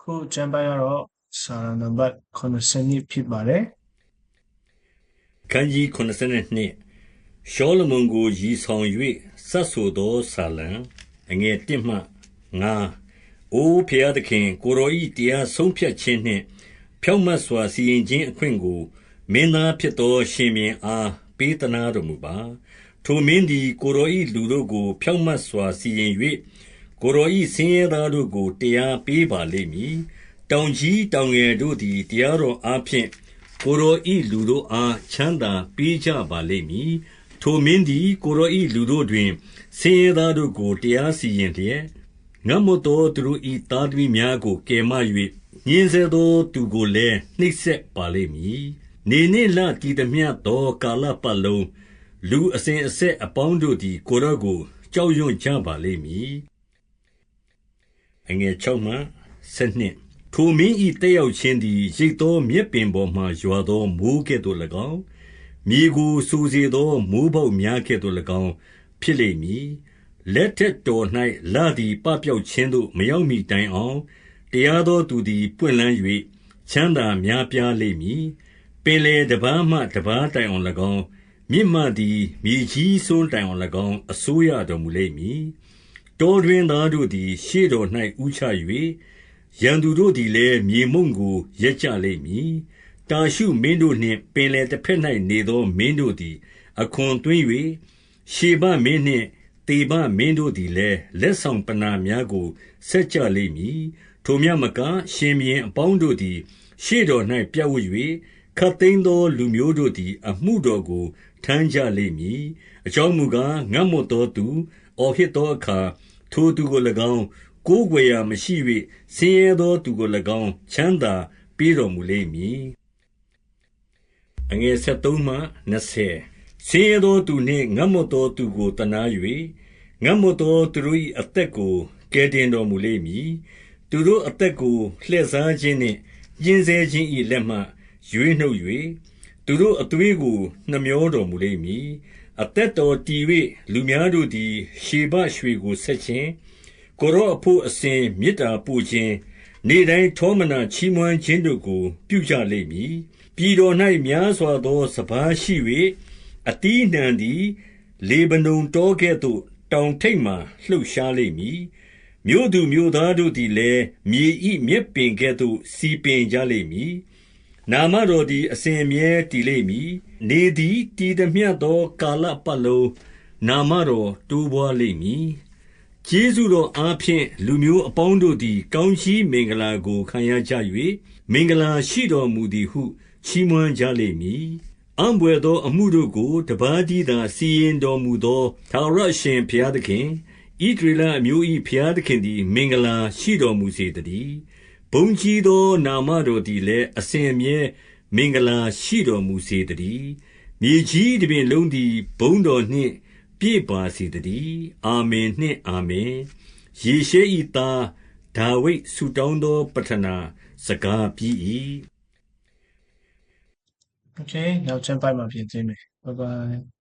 ခုကျမ်းပိုင်းကတော့စာရနံပါတ်82ဖြစ်ပါတယ်ခန်းကြီး82ရှောလမုန်ကိုရည်ဆောင်၍စတ်ဆိုသောဆာလံအငယ်1မှ9အိုဖျားသခင် ကိုရောဤတရားဆုံးဖြတ်ခြင်းနှင့် ဖြောင့်မတ်စွာစီရင်ခြင်းအခွင့်ကိုမင်းသားဖြစ်သော ရှင်မြင်းအားပေးသနာတော်မူပါ ထိုမင်းသည်ကိုရောဤလူတို့ကို ဖြောင့်မတ်စွာစီရင်၍ ကိုရောဤဆင်းရဲသားတို့ကို တရားပေးပါလိမ့်မည် တောင်ကြီးတောင်ငယ်တို့သည် တရားတော်အားဖြင့် ကိုယ်တော်ဤလူတို့အား ချမ်းသာပေးကြပါလိမ့်မည်။ထိုမင်းသည် ကိုယ်တော်ဤလူတို့တွင် ဆင်းရဲသားတို့ကို တရားစီရင်လျက် ငတ်မတော်သူတို့ဤသားသမီးများကို ကယ်မ၍ညင်းစေသောသူကိုလည်း နှိပ်စက်ပါလိမ့်မည်။နေနှင့်လတည်သမျှသော ကာလပတ်လုံး လူအစဉ်အဆက်အပေါင်းတို့သည် ကိုယ်တော်ကို ကြောက်ရွံ့ကြပါလိမ့်မည်။ အငယ်6မှ7ထိုမင်းဤတက်ရောက်ခြင်းသည် ရိတ်သောမြက်ပင်ပေါ်မှရွာသော မိုးကဲ့သို့၎င်း မြေကိုစူစေသော မိုးပေါက်များကဲ့သို့၎င်း ဖြစ်လိမ့်မည် လက်ထက်တော်၌လာသည် ပပျောက်ခြင်းသို့ မရောက်မီတိုင်အောင် တရားသောသူသည် ပွင့်လန်း၍ချမ်းသာများပြားလိမ့်မည် ပင်လေတပားမှ တပားတိုင်အောင်၎င်း မြင့်မှသည် မြေကြီးစွန်းတိုင်အောင်၎င်း အစိုးရတော်မူလိမ့်မည် တောတွင်သားတို့သည် ရှေ့တော်၌ဥချ၍ရန်သူတို့သည်လည်း မြေမုံကို ရက်ကြလိမ့်မည်။တာရှုမင်းတို့နှင့် ပင်လယ်တစ်ဖက်၌နေသော မင်းတို့သည် အခွန်သွင်း၍ရှေဘမင်းနှင့်တေဘမင်းတို့သည်လည်း လက်ဆောင်ပနာများကို ဆက်ကြလိမ့်မည်။ထိုမြတ်မက ရှင်ဘရင်အပေါင်းတို့သည် ရှေ့တော်၌ပြတ်ဝတ်၍ခတ်သိမ်းသောလူမျိုးတို့သည် အမှုတော်ကို ထမ်းကြလိမ့်မည်။အကြောင်းမူကား ငတ်မွတ်သောသူ အော်ဟစ်သောအခါ ထိုသူကို၎င်း ကိုးကွယ်ရာမရှိ၍ဆင်းရဲသောသူကို၎င်း ချမ်းသာပေးတော်မူလိမ့်မည်။အငယ်73မှ20ဆင်းရဲသောသူနှင့် ငတ်မွတ်သောသူကိုတနာ၍ငတ်မွတ်သောသူတို့၏အသက်ကို ကယ်တင်တော်မူလိမ့်မည်။သူတို့အသက်ကို လှည့်စားခြင်းနှင့် ညှင်းဆဲခြင်း၏လက်မှ ရွေးနှုတ်၍သူတို့အသွေးကို နှမျောတော်မူလိမ့်မည်။ အသက်တော်တည်၍လူများတို့သည် ရှေဘရွှေကို ဆက်ခြင်း ကိုရောအဖို့ အစဉ်မေတ္တာပို့ခြင်း နေ့တိုင်းထောမနာချီးမွမ်းခြင်းတို့ကို ပြုကြလိမ့်မည် ပြည်တော်၌များစွာသော စပားရှိ၍အတီးနှံသည် လေဗနုန်တောကဲ့သို့ တောင်ထိပ်မှလှုပ်ရှားလိမ့်မည် မြို့သူမြို့သားတို့သည်လည်း မြေဤမြက်ပင်ကဲ့သို့စီပင်ကြလိမ့်မည် နာမတော်သည် အစဉ်အမြဲတည်လိမ့်မည် နေသည် တည်သည်မြတ်သော ကာလပတ်လုံး နာမတော် တိုးပွားလိမ့်မည် ကျေးဇူးတော်အားဖြင့် လူမျိုးအပေါင်းတို့သည် ကောင်းကြီးမင်္ဂလာကို ခံရကြ၍မင်္ဂလာရှိတော်မူသည်ဟု ချီးမွမ်းကြလိမ့်မည်။အံ့ဘွယ်သောအမှုတို့ကို တပါးတည်းသာ စီရင်တော်မူသော ထာဝရအရှင်ဘုရားသခင် ဣသရေလအမျိုး၏ဘုရားသခင်သည် မင်္ဂလာရှိတော်မူစေတည်း။ ဘုန်းကြီးသော နာမတော်သည်လည်း အစဉ်အမြဲ မင်္ဂလာရှိတော်မူစေတည်း။မြေကြီးတစ်ပြင်လုံးသည် ဘုန်းတော်နှင့် ပြည့်ပါစေတည်း။အာမင်နှင့် အာမင်။ယေရှဲ၏သား ဒါဝိဒ်ဆုတောင်းသော ပဌနာစကားပြီး၏။ Okay နောက်ကျမ်းပိုင်းမှာ ပြင်သွင်းမယ် bye bye